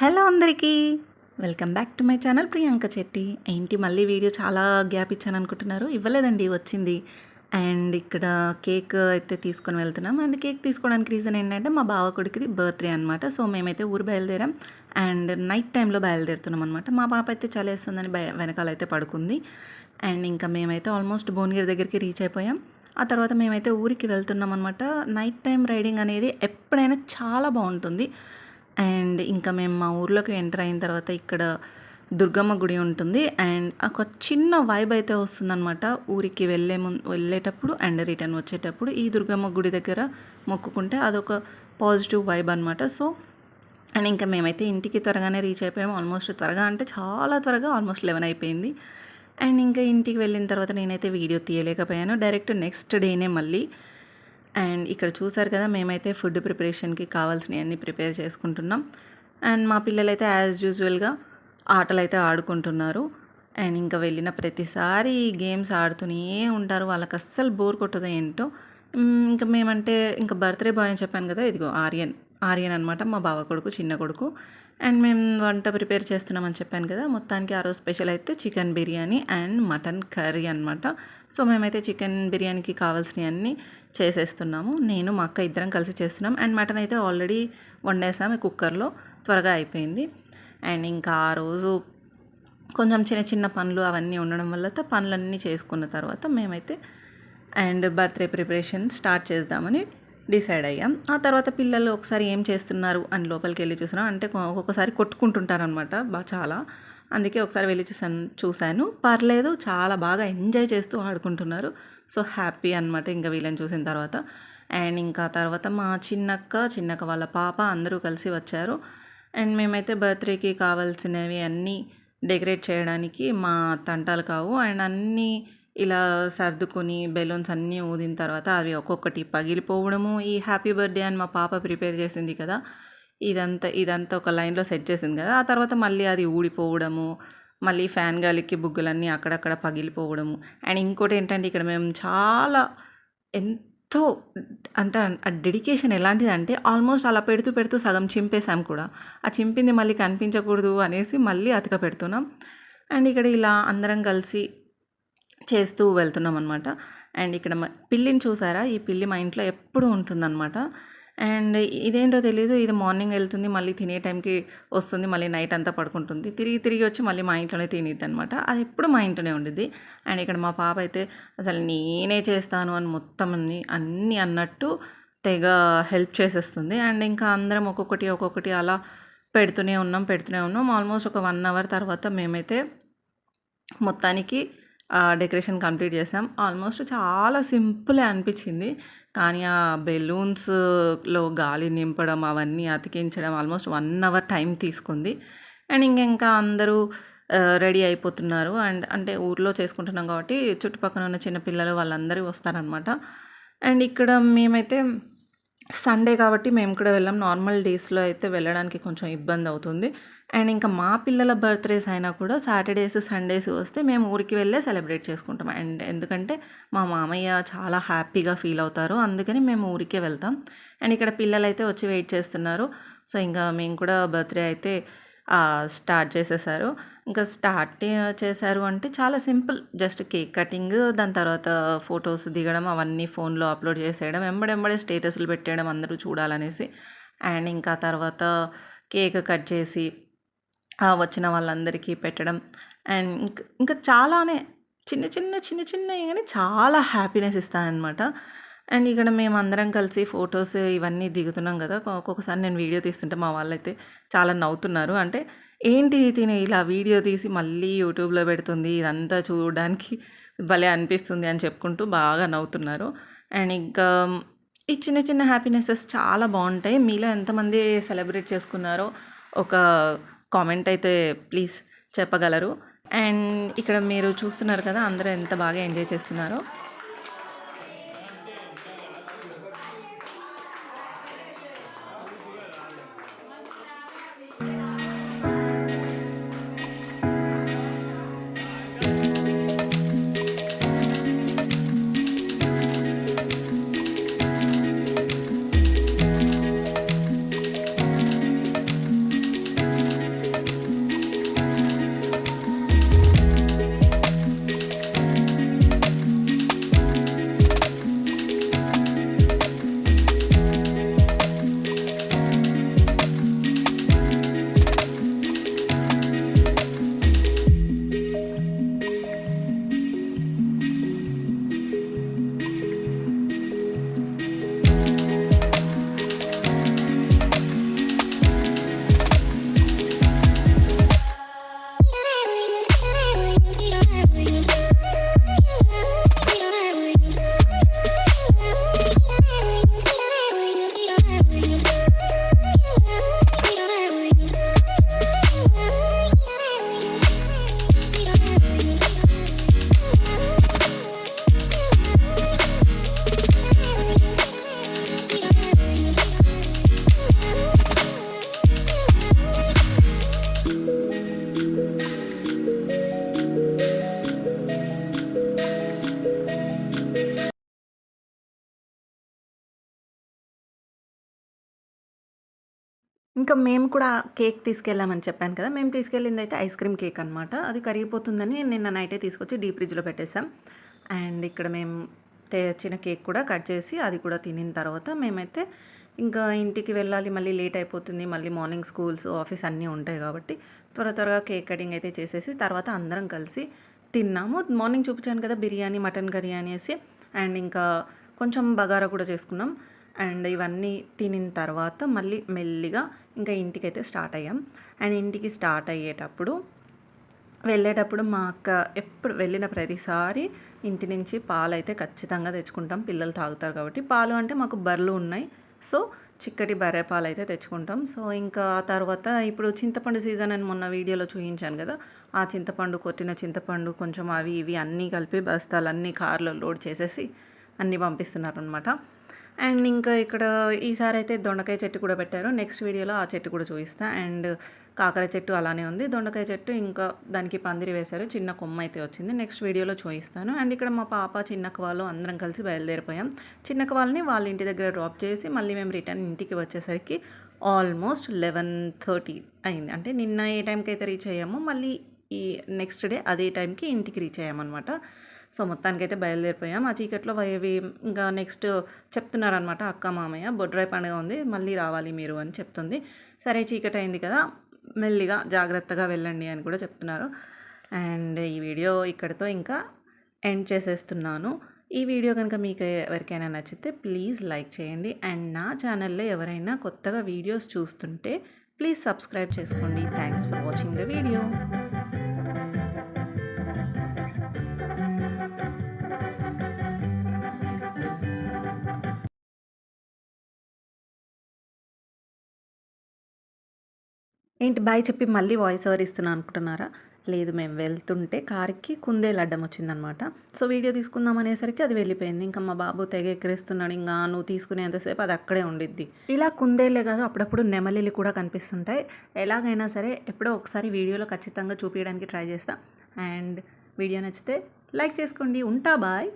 Hello అందరికీ. Welcome back to my channel Priyanka Chetti. ఏంటి మళ్ళీ వీడియో చాలా గ్యాప్ ఇచ్చాను అనుకుంటున్నారు? ఇవ్వలేదండి వచ్చింది. అండ్ ఇక్కడ కేక్ అయితే తీసుకొని వెళ్తున్నాం. అండ్ కేక్ తీసుకోవడానికి రీజన్ ఏంటంటే మా బావ కొడుకుది బర్త్డే అనమాట సో మేమైతే ఊరు బయలుదేరాం. అండ్ నైట్ టైంలో బయలుదేరుతున్నాం అనమాట మా పాప అయితే చలేస్తుందని భయ వెనకాల అయితే పడుకుంది. అండ్ ఇంకా మేమైతే ఆల్మోస్ట్ భువనగిరి దగ్గరికి రీచ్ అయిపోయాం. ఆ తర్వాత మేమైతే ఊరికి వెళ్తున్నాం అనమాట నైట్ టైం రైడింగ్ అనేది ఎప్పుడైనా చాలా బాగుంటుంది. అండ్ ఇంకా మేము మా ఊర్లోకి ఎంటర్ అయిన తర్వాత ఇక్కడ దుర్గమ్మ గుడి ఉంటుంది. అండ్ ఒక చిన్న వైబ్ అయితే వస్తుందన్నమాట. ఊరికి వెళ్ళే ముందు వెళ్ళేటప్పుడు అండ్ రిటర్న్ వచ్చేటప్పుడు ఈ దుర్గమ్మ గుడి దగ్గర మొక్కుకుంటే అదొక పాజిటివ్ వైబ్ అనమాట సో అండ్ ఇంకా మేమైతే ఇంటికి త్వరగానే రీచ్ అయిపోయాము. ఆల్మోస్ట్ త్వరగా అంటే చాలా త్వరగా ఆల్మోస్ట్ లెవెన్ అయిపోయింది. అండ్ ఇంకా ఇంటికి వెళ్ళిన తర్వాత నేనైతే వీడియో తీయలేకపోయాను. డైరెక్ట్ నెక్స్ట్ డేనే మళ్ళీ అండ్ ఇక్కడ చూసారు కదా మేమైతే ఫుడ్ ప్రిపరేషన్కి కావాల్సినవన్నీ ప్రిపేర్ చేసుకుంటున్నాం. అండ్ మా పిల్లలైతే యాజ్ యూజువల్గా ఆటలు అయితే ఆడుకుంటున్నారు. అండ్ ఇంకా వెళ్ళిన ప్రతిసారి గేమ్స్ ఆడుతూనే ఉంటారు. వాళ్ళకి అస్సలు బోర్ కొట్టదు ఏంటో. ఇంకా మేమంటే ఇంకా బర్త్డే బాయ్ అని చెప్పాను కదా ఇదిగో ఆర్యన్. ఆర్యన్ అనమాట మా బావ కొడుకు చిన్న కొడుకు. అండ్ మేము వంట ప్రిపేర్ చేస్తున్నామని చెప్పాను కదా మొత్తానికి ఆ రోజు స్పెషల్ అయితే chicken biryani and mutton curry అనమాట సో మేమైతే చికెన్ బిర్యానీకి కావాల్సినవన్నీ చేసేస్తున్నాము. నేను మా అక్క ఇద్దరం కలిసి చేస్తున్నాం. అండ్ మటన్ అయితే ఆల్రెడీ వండేసాము కుక్కర్లో త్వరగా అయిపోయింది. అండ్ ఇంకా ఆ రోజు కొంచెం చిన్న చిన్న పనులు అవన్నీ ఉండడం వల్ల పనులన్నీ చేసుకున్న తర్వాత మేమైతే అండ్ బర్త్డే ప్రిపరేషన్ స్టార్ట్ చేద్దామని డిసైడ్ అయ్యాం. ఆ తర్వాత పిల్లలు ఒకసారి ఏం చేస్తున్నారు అని లోపలికి వెళ్ళి చూసినా అంటే ఒక్కొక్కసారి కొట్టుకుంటుంటారనమాట బాగా చాలా. అందుకే ఒకసారి వెళ్ళి చూసాను చూశాను. పర్లేదు చాలా బాగా ఎంజాయ్ చేస్తూ ఆడుకుంటున్నారు. సో హ్యాపీ అనమాట ఇంకా వీళ్ళని చూసిన తర్వాత. అండ్ ఇంకా తర్వాత మా చిన్నక్క చిన్నక్క వాళ్ళ పాప అందరూ కలిసి వచ్చారు. అండ్ మేమైతే బర్త్డేకి కావాల్సినవి అన్నీ డెకరేట్ చేయడానికి మా తంటాలు కావు. అండ్ అన్నీ ఇలా సర్దుకొని బెలూన్స్ అన్నీ ఊదిన తర్వాత అవి ఒక్కొక్కటి పగిలిపోవడము. ఈ హ్యాపీ బర్త్డే అని మా పాప ప్రిపేర్ చేసింది కదా ఇదంతా ఇదంతా ఒక లైన్లో సెట్ చేసింది కదా. ఆ తర్వాత మళ్ళీ అది ఊడిపోవడము మళ్ళీ ఫ్యాన్ గాలికి బుగ్గలన్నీ అక్కడక్కడ పగిలిపోవడము. అండ్ ఇంకోటి ఏంటంటే ఇక్కడ మేము చాలా ఎంతో అంటే ఆ డెడికేషన్ ఎలాంటిది అంటే ఆల్మోస్ట్ అలా పెడుతూ పెడుతూ సగం చింపేశాం కూడా. ఆ చింపింది మళ్ళీ కనిపించకూడదు అనేసి మళ్ళీ అతక పెడుతున్నాం. అండ్ ఇక్కడ ఇలా అందరం కలిసి చేస్తూ వెళ్తున్నాం అనమాట అండ్ ఇక్కడ పిల్లిని చూసారా? ఈ పిల్లి మా ఇంట్లో ఎప్పుడు ఉంటుందన్నమాట. అండ్ ఇదేంటో తెలియదు ఇది మార్నింగ్ వెళ్తుంది మళ్ళీ తినే టైంకి వస్తుంది మళ్ళీ నైట్ అంతా పడుకుంటుంది. తిరిగి తిరిగి వచ్చి మళ్ళీ మా ఇంట్లోనే తినిద్ది అనమాట అది ఎప్పుడు మా ఇంట్లోనే ఉండిద్ది. అండ్ ఇక్కడ మా పాప అయితే అసలు నేనే చేస్తాను అని మొత్తం అన్ని అన్నీ అన్నట్టు తెగ హెల్ప్ చేసేస్తుంది. అండ్ ఇంకా అందరం ఒక్కొక్కటి ఒక్కొక్కటి అలా పెడుతూనే ఉన్నాం పెడుతూనే ఉన్నాం. ఆల్మోస్ట్ ఒక వన్ అవర్ తర్వాత మేమైతే మొత్తానికి డెకరేషన్ కంప్లీట్ చేసాం. ఆల్మోస్ట్ చాలా సింపులే అనిపించింది. కానీ ఆ బెలూన్స్లో గాలి నింపడం అవన్నీ అతికించడం ఆల్మోస్ట్ వన్ అవర్ టైం తీసుకుంది. అండ్ ఇంకా అందరూ రెడీ అయిపోతున్నారు. అండ్ అంటే ఊర్లో చేసుకుంటున్నాం కాబట్టి చుట్టుపక్కల ఉన్న చిన్నపిల్లలు వాళ్ళందరూ వస్తారనమాట అండ్ ఇక్కడ మేమైతే సండే కాబట్టి మేము కూడా వెళ్ళాం. నార్మల్ డేస్లో అయితే వెళ్ళడానికి కొంచెం ఇబ్బంది అవుతుంది. అండ్ ఇంకా మా పిల్లల బర్త్డేస్ అయినా కూడా సాటర్డేస్ సండేస్ వస్తే మేము ఊరికి వెళ్ళే సెలబ్రేట్ చేసుకుంటాం. అండ్ ఎందుకంటే మా మామయ్య చాలా హ్యాపీగా ఫీల్ అవుతారు. అందుకని మేము ఊరికే వెళ్తాం. అండ్ ఇక్కడ పిల్లలు అయితే వచ్చి వెయిట్ చేస్తున్నారు. సో ఇంకా మేము కూడా బర్త్డే అయితే స్టార్ట్ చేసేసారు. ఇంకా స్టార్ట్ చేశారు అంటే చాలా సింపుల్. జస్ట్ కేక్ కటింగ్ దాని తర్వాత ఫొటోస్ దిగడం అవన్నీ ఫోన్లో అప్లోడ్ చేసేయడం వెంబడెంబడే స్టేటస్లు పెట్టేయడం అందరూ చూడాలనేసి. అండ్ ఇంకా తర్వాత కేక్ కట్ చేసి వచ్చిన వాళ్ళందరికీ పెట్టడం. అండ్ ఇంక ఇంకా చాలానే చిన్న చిన్న చిన్న చిన్నవి కానీ చాలా హ్యాపీనెస్ ఇస్తాయన్నమాట. అండ్ ఇక్కడ మేము అందరం కలిసి ఫొటోస్ ఇవన్నీ దిగుతున్నాం కదా. ఒక్కొక్కసారి నేను వీడియో తీస్తుంటే మా వాళ్ళైతే చాలా నవ్వుతున్నారు. అంటే ఏంటి తిని ఇలా వీడియో తీసి మళ్ళీ యూట్యూబ్లో పెడుతుంది. ఇదంతా చూడడానికి భలే అనిపిస్తుంది అని చెప్పుకుంటూ బాగా నవ్వుతున్నారు. అండ్ ఇంకా ఈ చిన్న చిన్న హ్యాపీనెసెస్ చాలా బాగుంటాయి. మీలో ఎంతమంది సెలబ్రేట్ చేసుకున్నారో ఒక కామెంట్ అయితే ప్లీజ్ చెప్పగలరు. అండ్ ఇక్కడ మీరు చూస్తున్నారు కదా అందరూ ఎంత బాగా ఎంజాయ్ చేస్తున్నారో. ఇంకా మేము కూడా కేక్ తీసుకెళ్ళామని చెప్పాను కదా మేము తీసుకెళ్ళింది అయితే ఐస్ క్రీమ్ కేక్ అనమాట అది కరిగిపోతుందని నిన్న నైటే తీసుకొచ్చి డీప్ ఫ్రిడ్జ్లో పెట్టేసాం అండ్ ఇక్కడ మేము తెచ్చిన కేక్ కూడా కట్ చేసి అది కూడా తినిన తర్వాత మేమైతే ఇంకా ఇంటికి వెళ్ళాలి మళ్ళీ లేట్ అయిపోతుంది మళ్ళీ మార్నింగ్ స్కూల్స్ ఆఫీస్ అన్నీ ఉంటాయి కాబట్టి త్వర త్వరగా కేక్ కటింగ్ అయితే చేసేసి తర్వాత అందరం కలిసి తిన్నాము. మార్నింగ్ చూపించాను కదా బిర్యానీ మటన్ కర్రీ అనేసి అండ్ ఇంకా కొంచెం బగారా కూడా చేసుకున్నాం. అండ్ ఇవన్నీ తినిన తర్వాత మళ్ళీ మెల్లిగా ఇంకా ఇంటికైతే స్టార్ట్ అయ్యాం. అండ్ ఇంటికి స్టార్ట్ అయ్యేటప్పుడు వెళ్ళేటప్పుడు మా అక్క ఎప్పుడు వెళ్ళిన ప్రతిసారి ఇంటి నుంచి పాలు అయితే ఖచ్చితంగా తెచ్చుకుంటాం. పిల్లలు తాగుతారు కాబట్టి పాలు అంటే మాకు బర్రెలు ఉన్నాయి. సో చిక్కటి బర్రె పాలు అయితే తెచ్చుకుంటాం. సో ఇంకా తర్వాత ఇప్పుడు చింతపండు సీజన్ అని మొన్న వీడియోలో చూపించాను కదా ఆ చింతపండు కొట్టిన చింతపండు కొంచెం అవి ఇవి అన్నీ కలిపి బస్తాలు అన్నీ కార్లో లోడ్ చేసేసి అన్నీ పంపిస్తున్నారు అనమాట అండ్ ఇంకా ఇక్కడ ఈసారి అయితే దొండకాయ చెట్టు కూడా పెట్టారు. నెక్స్ట్ వీడియోలో ఆ చెట్టు కూడా చూపిస్తా. అండ్ కాకర చెట్టు అలానే ఉంది. దొండకాయ చెట్టు ఇంకా దానికి పందిరి వేశారు. చిన్న కొమ్మ అయితే వచ్చింది. నెక్స్ట్ వీడియోలో చూపిస్తాను. అండ్ ఇక్కడ మా పాప చిన్నక్క వాళ్ళు అందరం కలిసి బయలుదేరిపోయాం. చిన్నక్క వాళ్ళని వాళ్ళ ఇంటి దగ్గర డ్రాప్ చేసి మళ్ళీ మేము రిటర్న్ ఇంటికి వచ్చేసరికి ఆల్మోస్ట్ లెవెన్ థర్టీ అయింది. అంటే నిన్న ఏ టైంకి అయితే రీచ్ అయ్యామో మళ్ళీ ఈ నెక్స్ట్ డే అదే టైంకి ఇంటికి రీచ్ అయ్యామన్నమాట. సో మొత్తానికైతే బయలుదేరిపోయాం. ఆ చీకట్లో ఇవి ఇంకా నెక్స్ట్ చెప్తున్నారనమాట అక్క మామయ్య. బొడ్రాయి పండుగ ఉంది మళ్ళీ రావాలి మీరు అని చెప్తుంది. సరే చీకటి అయింది కదా మెల్లిగా జాగ్రత్తగా వెళ్ళండి అని కూడా చెప్తున్నారు. అండ్ ఈ వీడియో ఇక్కడితో ఇంకా ఎండ్ చేసేస్తున్నాను. ఈ వీడియో కనుక మీకు ఎవరికైనా నచ్చితే ప్లీజ్ లైక్ చేయండి. అండ్ నా ఛానల్లో ఎవరైనా కొత్తగా వీడియోస్ చూస్తుంటే ప్లీజ్ సబ్స్క్రైబ్ చేసుకోండి. Thanks for watching the video. ఏంటి బాయ్ చెప్పి మళ్ళీ వాయిస్ ఓవర్ ఇస్తున్నా అనుకుంటున్నారా? లేదు మేము వెళ్తుంటే కార్కి కుందేలు అడ్డం వచ్చిందనమాట. సో వీడియో తీసుకుందాం అనేసరికి అది వెళ్ళిపోయింది. ఇంకా మా బాబు తెగ ఎక్కిరిస్తున్నాడు ఇంకా నువ్వు తీసుకునేంతసేపు అది అక్కడే ఉండిద్ది. ఇలా కుందేలే కాదు అప్పుడప్పుడు నెమలిలు కూడా కనిపిస్తుంటాయి. ఎలాగైనా సరే ఎప్పుడో ఒకసారి వీడియోలో ఖచ్చితంగా చూపించడానికి ట్రై చేస్తా. అండ్ వీడియో నచ్చితే లైక్ చేసుకోండి. ఉంటా బాయ్.